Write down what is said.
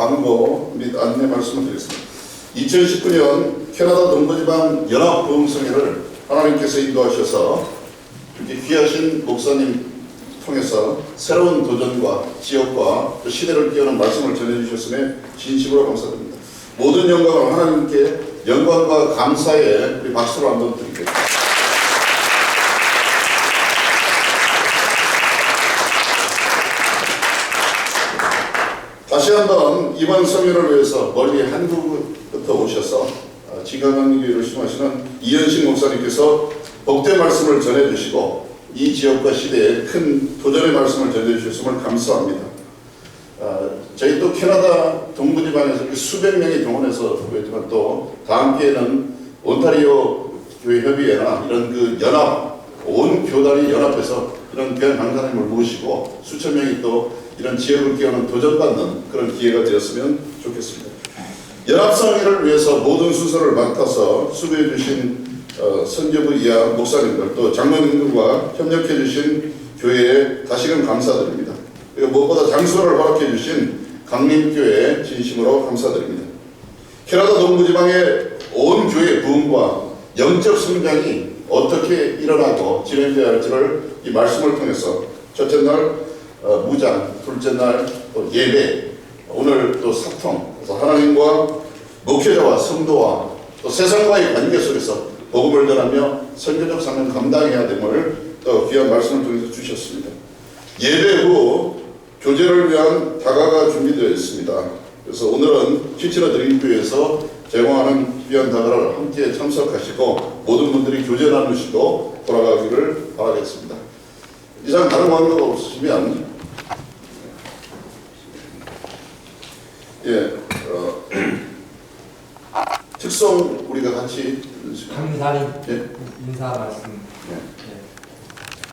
광고 및 안내 말씀을 드리겠습니다. 2019년 캐나다 동부지방 연합부흥성회를 하나님께서 인도하셔서 이렇게 귀하신 목사님 통해서 새로운 도전과 지역과 또 시대를 깨우는 말씀을 전해주셨음에 진심으로 감사드립니다. 모든 영광을 하나님께 영광과 감사의 우리 박수로 한번 드리겠습니다. 다시 한번 이번 성회를 위해서 멀리 한국부터 오셔서 어, 지강강교회를 심하시는 이현식 목사님께서 복된 말씀을 전해주시고 이 지역과 시대에 큰 도전의 말씀을 전해주셨음을 감사합니다. 어, 저희 또 캐나다 동부지방에서 수백 명이 동원해서 그랬지만 또 다음 기회는 온타리오 교회 협의회나 이런 그 연합 온 교단이 연합해서 이런 귀한 강사님을 모시고 수천 명이 또 이런 지역을 깨우는 도전받는 그런 기회가 되었으면 좋겠습니다. 연합성회를 위해서 모든 순서를 맡아서 수고해 주신 어, 선교부 이하 목사님들 또 장로님들과 협력해 주신 교회에 다시금 감사드립니다. 그리고 무엇보다 장소를 허락해 주신 강림교회에 진심으로 감사드립니다. 캐나다 동부지방의 온 교회 부흥과 영적 성장이 어떻게 일어나고 진행되어야 할지를 이 말씀을 통해서 첫째 날 어, 무장, 둘째 날 또 예배, 오늘 또 사통, 그래서 하나님과 목회자와 성도와 또 세상과의 관계 속에서 복음을 전하며 선교적 사명 감당해야 됨을 또 귀한 말씀을 통해서 주셨습니다. 예배 후 교제를 위한 다가가 준비되어 있습니다. 그래서 오늘은 키치너 드림교회에서 제공하는 귀한 다가를 함께 참석하시고 모든 분들이 교제 나누시고 돌아가기를 바라겠습니다. 이상 다른 관계가 없으시면 예, 어, 특성 우리가 같이 강사님. 예, 인사 말씀. 예.